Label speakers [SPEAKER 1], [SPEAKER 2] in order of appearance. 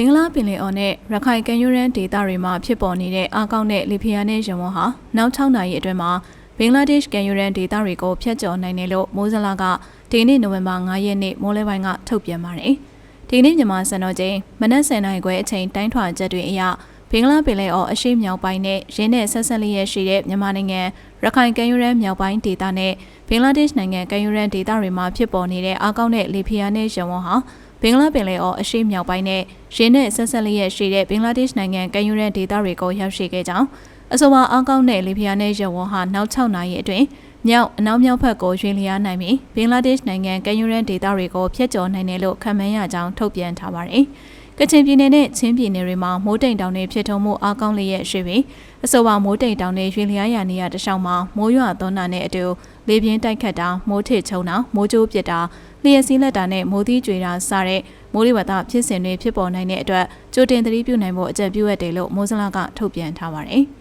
[SPEAKER 1] ဘင်္ဂလားပင်လယ်အော်နဲ့ရခိုင်ကမ်းရိုးတန်းဒေသတွေမှာဖြစ်ပေါ်နေတဲ့အားကောင်းတဲ့လေဖိအားနဲ့ရဝန်းဟာနောက်6နာရီအတွင်းမှာဘင်္ဂလားဒေ့ရှ်ကမ်းရိုးတန်းဒေသတွေကိုဖျက်ကျော်နိုင်တယ်လို့မိုးစလာကဒီနေ့နိုဝင်ဘာ9ရက်နေ့မိုးလယ်ပိုင်းကထုတ်ပြန်ပါတယ်။ဒီနေ့မြန်မာစံတော်ချိန်မနက်10:00နာရီခွဲအချိန်တိုင်းထွာချက်တွေအရ ဘင်္ဂလားပင်လယ်အော်အရှေ့မြောက်ပိုင်းနဲ့ရင်းနဲ့ဆက်ဆက်လျက်ရှိတဲ့မြန်မာနိုင်ငံရခိုင်ကမ်းရိုးတန်းမြောက်ပိုင်းဒေသနဲ့ဘင်္ဂလားဒေ့ရှ်နိုင်ငံကမ်းရိုးတန်းဒေသတွေမှာဖြစ်ပေါ်နေတဲ့အားကောင်းတဲ့လေဖိအားနဲ့ရဝန်းဟာဘင်္ဂလားပင်လယ်အော်အရှေ့မြောက်ပိုင်းနဲ့ရင်းနဲ့ဆက်ဆက်လျက်ရှိတဲ့ဘင်္ဂလားဒေ့ရှ်နိုင်ငံကမ်းရိုးတန်းဒေသတွေကိုရောက်ရှိခဲ့ကြောင်းအဆိုပါအားကောင်းတဲ့လေဖိအားနဲ့ရဝန်းဟာနောက်6နာရီအတွင်းမြောက်အနောက်မြောက်ဘက်ကိုရွှေ့လျားနိုင်ပြီးဘင်္ဂလားဒေ့ရှ်နိုင်ငံကမ်းရိုးတန်းဒေသတွေကိုဖျက်ကျော်နိုင်တယ်လို့ခန့်မှန်းရကြောင်းထုတ်ပြန်ထားပါတယ်။ ကချင်ပြည်နယ်နဲ့ချင်းပြည်နယ်တွေမှာမိုးတိမ်တောင်တွေဖြစ်ထုံမှုအားကောင်းလျက်ရှိပြီးအဆိုပါမိုးတိမ်တောင်တွေရွှေလျားရနေရတခြားမှာမိုးရွာသွန်းတာနဲ့အတူလေပြင်းတိုက်ခတ်တာမိုးထစ်ချုံတာမိုးကြိုးပစ်တာလျှက်စည်းလက်တာနဲ့မိုးသီးကြွေတာစတဲ့မိုးလေဝသဖြစ်စဉ်တွေဖြစ်ပေါ်နိုင်တဲ့အတွက်ကြိုတင်သတိပြုနိုင်ဖို့အကြံပြုရတယ်လို့မိုးစလာကထုတ်ပြန်ထားပါတယ်။